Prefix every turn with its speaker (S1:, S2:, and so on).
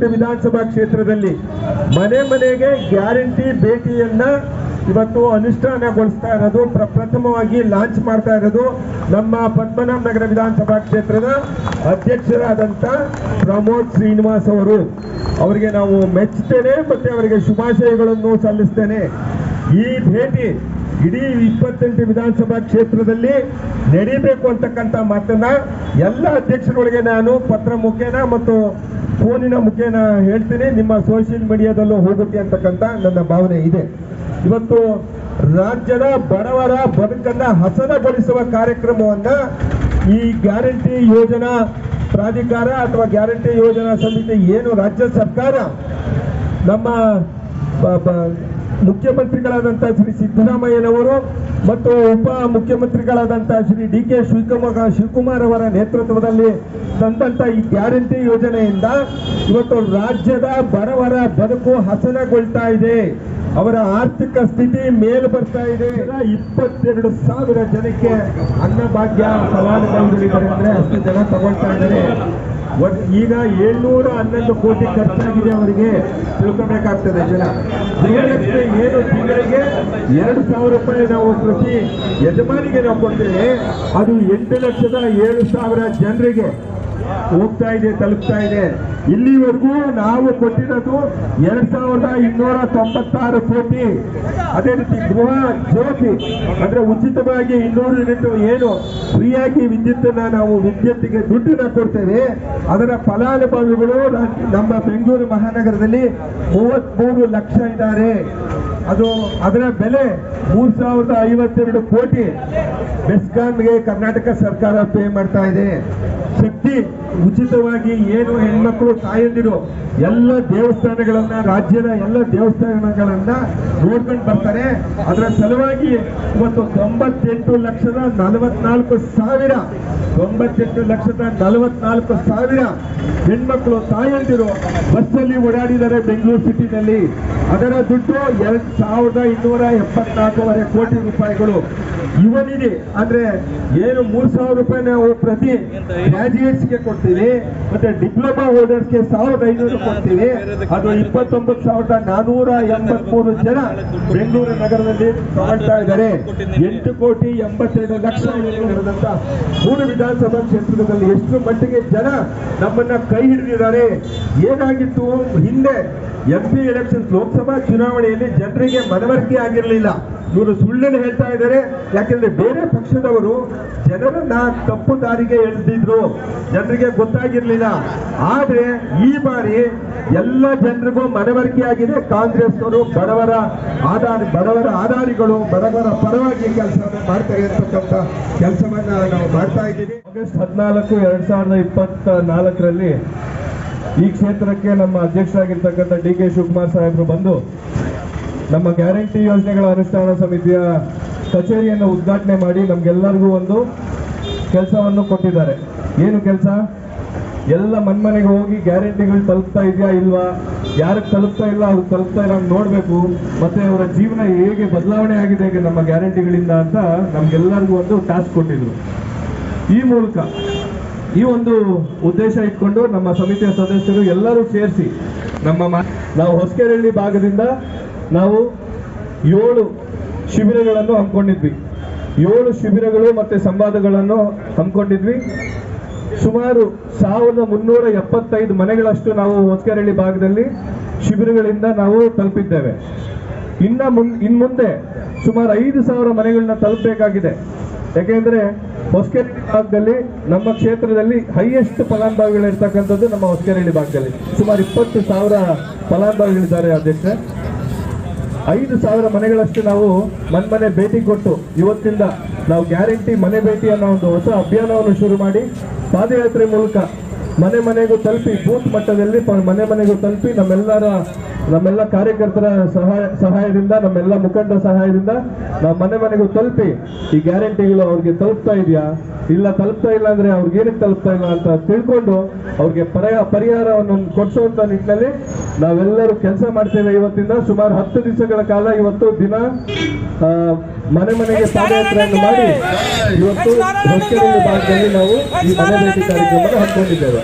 S1: ಇಪ್ಪತ್ತೆಂಟು ವಿಧಾನಸಭಾ ಕ್ಷೇತ್ರದಲ್ಲಿ ಮನೆ ಮನೆಗೆ ಗ್ಯಾರಂಟಿ ಭೇಟಿಯನ್ನ ಇವತ್ತು ಅನುಷ್ಠಾನಗೊಳಿಸ್ತಾ ಇರೋದು ಪ್ರಪ್ರಥಮವಾಗಿ ಲಾಂಚ್ ಮಾಡ್ತಾ ಇರೋದು ನಮ್ಮ ಪದ್ಮನಾಭ ನಗರ ವಿಧಾನಸಭಾ ಕ್ಷೇತ್ರದ ಅಧ್ಯಕ್ಷರಾದಂತ ಪ್ರಮೋದ್ ಶ್ರೀನಿವಾಸ್ ಅವರು. ಅವರಿಗೆ ನಾವು ಮೆಚ್ಚುತ್ತೇನೆ, ಮತ್ತೆ ಅವರಿಗೆ ಶುಭಾಶಯಗಳನ್ನು ಸಲ್ಲಿಸ್ತೇನೆ. ಈ ಭೇಟಿ ಇಡೀ ಇಪ್ಪತ್ತೆಂಟು ವಿಧಾನಸಭಾ ಕ್ಷೇತ್ರದಲ್ಲಿ ನಡೀಬೇಕು ಅಂತಕ್ಕಂಥ ಮಾತನ್ನ ಎಲ್ಲ ಅಧ್ಯಕ್ಷರುಗಳಿಗೆ ನಾನು ಪತ್ರ ಮುಖೇನ ಮತ್ತು ಫೋನಿನ ಮುಖೇನ ಹೇಳ್ತೀನಿ. ನಿಮ್ಮ ಸೋಷಿಯಲ್ ಮೀಡಿಯಾದಲ್ಲೂ ಹೋಗುತ್ತೆ ಅಂತಕ್ಕಂಥ ನನ್ನ ಭಾವನೆ ಇದೆ. ಇವತ್ತು ರಾಜ್ಯದ ಬಡವರ ಬದುಕನ್ನ ಹಸನಗೊಳಿಸುವ ಕಾರ್ಯಕ್ರಮವನ್ನ ಈ ಗ್ಯಾರಂಟಿ ಯೋಜನಾ ಪ್ರಾಧಿಕಾರ ಅಥವಾ ಗ್ಯಾರಂಟಿ ಯೋಜನಾ ಸಮಿತಿ ಏನು ರಾಜ್ಯ ಸರ್ಕಾರ ನಮ್ಮ ಬ- ಶ್ರೀ ಸಿದ್ದರಾಮಯ್ಯನವರು ಮತ್ತು ಉಪ ಮುಖ್ಯಮಂತ್ರಿಗಳಾದಂತಹ ಶ್ರೀ ಡಿ ಕೆ ಶಿವಕುಮಾರ್ ಶಿವಕುಮಾರ್ ಅವರ ನೇತೃತ್ವದಲ್ಲಿ ತಂದಂತ ಈ ಗ್ಯಾರಂಟಿ ಯೋಜನೆಯಿಂದ ಇವತ್ತು ರಾಜ್ಯದ ಬಡವರ ಬದುಕು ಹಸನಗೊಳ್ತಾ ಇದೆ. ಅವರ ಆರ್ಥಿಕ ಸ್ಥಿತಿ ಮೇಲು ಬರ್ತಾ ಇದೆ. ಇಪ್ಪತ್ತೆರಡು ಸಾವಿರ ಜನಕ್ಕೆ ಅನ್ನಭಾಗ್ಯ ಸವಾಲು ಅಂದ್ರೆ ಅಷ್ಟು ಜನ ತಗೊಳ್ತಾ ಇದ್ದಾರೆ. ಒಟ್- ಈಗ ಏಳ್ನೂರ ಹನ್ನೊಂದು ಕೋಟಿ ಖರ್ಚಾಗಿದೆ ಅವರಿಗೆ. ತಿಳ್ಕೊಬೇಕಾಗ್ತದೆ ಜನ. ಗೃಹಲಕ್ಷ್ಮಿ ಏನು ತಿಂಗಳಿಗೆ ಎರಡು ಸಾವಿರ ರೂಪಾಯಿ ನಾವು ಪ್ರತಿ ಯಜಮಾನಿಗೆ ನಾವು ಕೊಡ್ತೇವೆ. ಅದು ಎಂಟು ಲಕ್ಷದ ಏಳು ಸಾವಿರ ಜನರಿಗೆ ಹೋಗ್ತಾ ಇದೆ, ತಲುಪ್ತಾ ಇದೆ. ಇಲ್ಲಿವರೆಗೂ ನಾವು ಕೊಟ್ಟಿರೋದು ಎರಡ್ ಸಾವಿರದ ಇನ್ನೂರ ತೊಂಬತ್ತಾರು ಕೋಟಿ. ಅದೇ ರೀತಿ ಗೃಹ ಜ್ಯೋತಿ, ಅಂದ್ರೆ ಉಚಿತವಾಗಿ ಇನ್ನೂರು ಯೂನಿಟ್ ಏನು ಫ್ರೀಯಾಗಿ ವಿದ್ಯುತ್ತನ್ನ ನಾವು ವಿದ್ಯುತ್ಗೆ ದುಡ್ಡನ್ನ ಕೊಡ್ತೇವೆ. ಅದರ ಫಲಾನುಭವಿಗಳು ನಮ್ಮ ಬೆಂಗಳೂರು ಮಹಾನಗರದಲ್ಲಿ ಮೂವತ್ಮೂರು ಲಕ್ಷ ಇದ್ದಾರೆ. ಅದು ಅದರ ಬೆಲೆ ಮೂರ್ ಸಾವಿರದ ಐವತ್ತೆರಡು ಕೋಟಿ. ಬೆಸ್ಕಾನ್ಗೆ ಕರ್ನಾಟಕ ಸರ್ಕಾರ ಪೇ ಮಾಡ್ತಾ ಇದೆ. ಶಕ್ತಿ ಉಚಿತವಾಗಿ ಏನು ಹೆಣ್ಮಕ್ಳು ತಾಯಂದಿರು ಎಲ್ಲ ದೇವಸ್ಥಾನಗಳನ್ನ, ರಾಜ್ಯದ ಎಲ್ಲ ದೇವಸ್ಥಾನಗಳನ್ನ ನೋಡ್ಕೊಂಡು ಬರ್ತಾರೆ. ಅದರ ಸಲುವಾಗಿ ಇವತ್ತು ತೊಂಬತ್ತೆಂಟು ಲಕ್ಷದ ನಲವತ್ನಾಲ್ಕು ಸಾವಿರ, ತೊಂಬತ್ತೆಂಟು ಲಕ್ಷದ ನಲವತ್ನಾಲ್ಕು ಸಾವಿರ ಹೆಣ್ಮಕ್ಳು ತಾಯಂದಿರು ಬಸ್ಸಲ್ಲಿ ಓಡಾಡಿದ್ದಾರೆ ಬೆಂಗಳೂರು ಸಿಟಿನಲ್ಲಿ. ಅದರ ದುಡ್ಡು ಎರಡ್ ಸಾವಿರದ ಇನ್ನೂರ ಎಪ್ಪತ್ನಾಲ್ಕೂವರೆ ಕೋಟಿ ರೂಪಾಯಿಗಳು. ಯುವನಿಧಿ ಅಂದ್ರೆ ಏನು ಮೂರ್ ಸಾವಿರ ರೂಪಾಯಿ ನಾವು ಪ್ರತಿ ಗ್ರಾಜುಯೇಟ್ಸ್ಗೆ ಕೊಡ್ತೀವಿ, ಮತ್ತೆ ಡಿಪ್ಲೊಮಾ ಹೋಲ್ಡರ್ಸ್ಗೆ ಸಾವಿರದ ಐನೂರು ಕೊಡ್ತೀವಿ. ಅದು ಇಪ್ಪತ್ತೊಂಬತ್ತು ಸಾವಿರದ ನಾನೂರ ಎಂಬತ್ಮೂರು ಜನ ಬೆಂಗಳೂರು ನಗರದಲ್ಲಿ ತಗೊಳ್ತಾ ಇದ್ದಾರೆ. ಎಂಟು ಕೋಟಿ ಎಂಬತ್ತೆರಡು ಲಕ್ಷ ನಡೆದಂತ ಮೂರು ವಿಧಾನಸಭಾ ಕ್ಷೇತ್ರದಲ್ಲಿ ಎಷ್ಟು ಮಟ್ಟಿಗೆ ಜನ ನಮ್ಮನ್ನ ಕೈ ಹಿಡಿದಿದ್ದಾರೆ. ಏನಾಗಿತ್ತು? ಹಿಂದೆ ಎಂ ಪಿ ಎಲೆಕ್ಷನ್ ಲೋಕಸಭಾ ಚುನಾವಣೆಯಲ್ಲಿ ಜನರಿಗೆ ಮನವರಿಕೆ ಆಗಿರಲಿಲ್ಲ. ಇವರು ಸುಳ್ಳನ್ನು ಹೇಳ್ತಾ ಇದ್ದಾರೆ. ಯಾಕೆಂದ್ರೆ ಬೇರೆ ಪಕ್ಷದವರು ಜನರನ್ನ ತಪ್ಪು ದಾರಿಗೆ ಎಳೆದಿದ್ರು. ಜನರಿಗೆ ಗೊತ್ತಾಗಿರ್ಲಿಲ್ಲ. ಆದ್ರೆ ಈ ಬಾರಿ ಎಲ್ಲ ಜನರಿಗೂ ಮನವರಿಕೆ ಆಗಿದೆ. ಕಾಂಗ್ರೆಸ್ ಅವರು ಬಡವರ ಆಧಾರ, ಬಡವರ ಆಧಾರಿಗಳು, ಬಡವರ ಪರವಾಗಿ ಕೆಲಸ ಮಾಡ್ತಾ ಅಂತಕ್ಕಂಥ ಕೆಲಸವನ್ನ ನಾವು ಮಾಡ್ತಾ ಇದ್ದೀವಿ. ಆಗಸ್ಟ್ ಹದಿನಾಲ್ಕು, ಎರಡ್ ಸಾವಿರದ ಇಪ್ಪತ್ತ ನಾಲ್ಕರಲ್ಲಿ ಈ ಕ್ಷೇತ್ರಕ್ಕೆ ನಮ್ಮ ಅಧ್ಯಕ್ಷರಾಗಿರ್ತಕ್ಕಂಥ ಡಿ ಕೆ ಶಿವಕುಮಾರ್ ಸಾಹೇಬರು ಬಂದು ನಮ್ಮ ಗ್ಯಾರಂಟಿ ಯೋಜನೆಗಳ ಅನುಷ್ಠಾನ ಸಮಿತಿಯ ಕಚೇರಿಯನ್ನು ಉದ್ಘಾಟನೆ ಮಾಡಿ ನಮ್ಗೆಲ್ಲರಿಗೂ ಒಂದು ಕೆಲಸವನ್ನು ಕೊಟ್ಟಿದ್ದಾರೆ. ಏನು ಕೆಲಸ? ಎಲ್ಲ ಮನ್ಮನೆಗೆ ಹೋಗಿ ಗ್ಯಾರಂಟಿಗಳು ತಲುಪ್ತಾ ಇದೆಯಾ ಇಲ್ವಾ? ಯಾರಿಗೆ ತಲುಪ್ತಾ ಇಲ್ಲ, ಅವ್ರು ತಲುಪ್ತಾ ಇಲ್ಲ ನೋಡಬೇಕು. ಮತ್ತೆ ಅವರ ಜೀವನ ಹೇಗೆ ಬದಲಾವಣೆ ಆಗಿದೆ ಹೇಗೆ ನಮ್ಮ ಗ್ಯಾರಂಟಿಗಳಿಂದ ಅಂತ ನಮ್ಗೆಲ್ಲರಿಗೂ ಒಂದು ಟಾಸ್ಕ್ ಕೊಟ್ಟಿದ್ರು. ಈ ಮೂಲಕ, ಈ ಒಂದು ಉದ್ದೇಶ ಇಟ್ಕೊಂಡು ನಮ್ಮ ಸಮಿತಿಯ ಸದಸ್ಯರು ಎಲ್ಲರೂ ಸೇರಿಸಿ ನಮ್ಮ ನಾವು ಹೊಸಕೆರಳ್ಳಿ ಭಾಗದಿಂದ ನಾವು ಏಳು ಶಿಬಿರಗಳನ್ನು ಹಮ್ಮಿಕೊಂಡಿದ್ವಿ. ಏಳು ಶಿಬಿರಗಳು ಮತ್ತೆ ಸಂವಾದಗಳನ್ನು ಹಮ್ಮಿಕೊಂಡಿದ್ವಿ. ಸುಮಾರು ಸಾವಿರದ ಮುನ್ನೂರ ಎಪ್ಪತ್ತೈದು ಮನೆಗಳಷ್ಟು ನಾವು ಹೊಸಕೆರಳ್ಳಿ ಭಾಗದಲ್ಲಿ ಶಿಬಿರಗಳಿಂದ ನಾವು ತಲುಪಿದ್ದೇವೆ. ಇನ್ನ ಮುನ್, ಇನ್ ಮುಂದೆ ಸುಮಾರು ಐದು ಸಾವಿರ ಮನೆಗಳನ್ನ ತಲುಪಬೇಕಾಗಿದೆ. ಯಾಕೆಂದ್ರೆ ಹೊಸಕೆರಳ್ಳಿ ಭಾಗದಲ್ಲಿ ನಮ್ಮ ಕ್ಷೇತ್ರದಲ್ಲಿ ಹೈಯೆಸ್ಟ್ ಫಲಾನುಭವಿಗಳಿರ್ತಕ್ಕಂಥದ್ದು ನಮ್ಮ ಹೊಸಕೆರಳ್ಳಿ ಭಾಗದಲ್ಲಿ. ಸುಮಾರು ಇಪ್ಪತ್ತು ಸಾವಿರ ಫಲಾನುಭವಿಗಳಿದ್ದಾರೆ ಅಧ್ಯಕ್ಷ ಐದು ಸಾವಿರ ಮನೆಗಳಷ್ಟು ನಾವು ಮನ್ಮನೆ ಭೇಟಿ ಕೊಟ್ಟು ಇವತ್ತಿಂದ ನಾವು ಗ್ಯಾರಂಟಿ ಮನೆ ಭೇಟಿ ಅನ್ನೋ ಒಂದು ಹೊಸ ಅಭಿಯಾನವನ್ನು ಶುರು ಮಾಡಿ ಪಾದಯಾತ್ರೆ ಮೂಲಕ ಮನೆ ಮನೆಗೂ ತಲುಪಿ ಬೂತ್ ಮಟ್ಟದಲ್ಲಿ ಮನೆ ಮನೆಗೂ ತಲುಪಿ ನಮ್ಮೆಲ್ಲರ, ನಮ್ಮೆಲ್ಲ ಕಾರ್ಯಕರ್ತರ ಸಹಾಯ, ಸಹಾಯದಿಂದ, ನಮ್ಮೆಲ್ಲ ಮುಖಂಡರ ಸಹಾಯದಿಂದ ನಾವು ಮನೆ ಮನೆಗೂ ತಲುಪಿ ಈ ಗ್ಯಾರಂಟಿಗಳು ಅವ್ರಿಗೆ ತಲುಪ್ತಾ ಇದೆಯಾ? ಇಲ್ಲ ತಲುಪ್ತಾ ಇಲ್ಲ ಅಂದ್ರೆ ಅವ್ರಿಗೆ ಏನಕ್ಕೆ ತಲುಪ್ತಾ ಇಲ್ಲ ಅಂತ ತಿಳ್ಕೊಂಡು ಅವ್ರಿಗೆ ಪರಿಹಾರವನ್ನು ಕೊಡಿಸುವಂತ ನಿಟ್ಟಿನಲ್ಲಿ ನಾವೆಲ್ಲರೂ ಕೆಲಸ ಮಾಡ್ತೇವೆ ಇವತ್ತಿಂದ ಸುಮಾರು ಹತ್ತು ದಿವಸಗಳ ಕಾಲ ಇವತ್ತು ದಿನ ಆ, ಮನೆ ಮನೆಗೆ ಪಾದಯಾತ್ರೆಯನ್ನು ಮಾಡಿ ಇವತ್ತು ಹೊಸಕೆರೆ ಭಾಗದಲ್ಲಿ ನಾವು ಈ ಮನೆ ಭೇಟಿ ಕಾರ್ಯಕ್ರಮವನ್ನು ಹಮ್ಮಿಕೊಂಡಿದ್ದೇವೆ.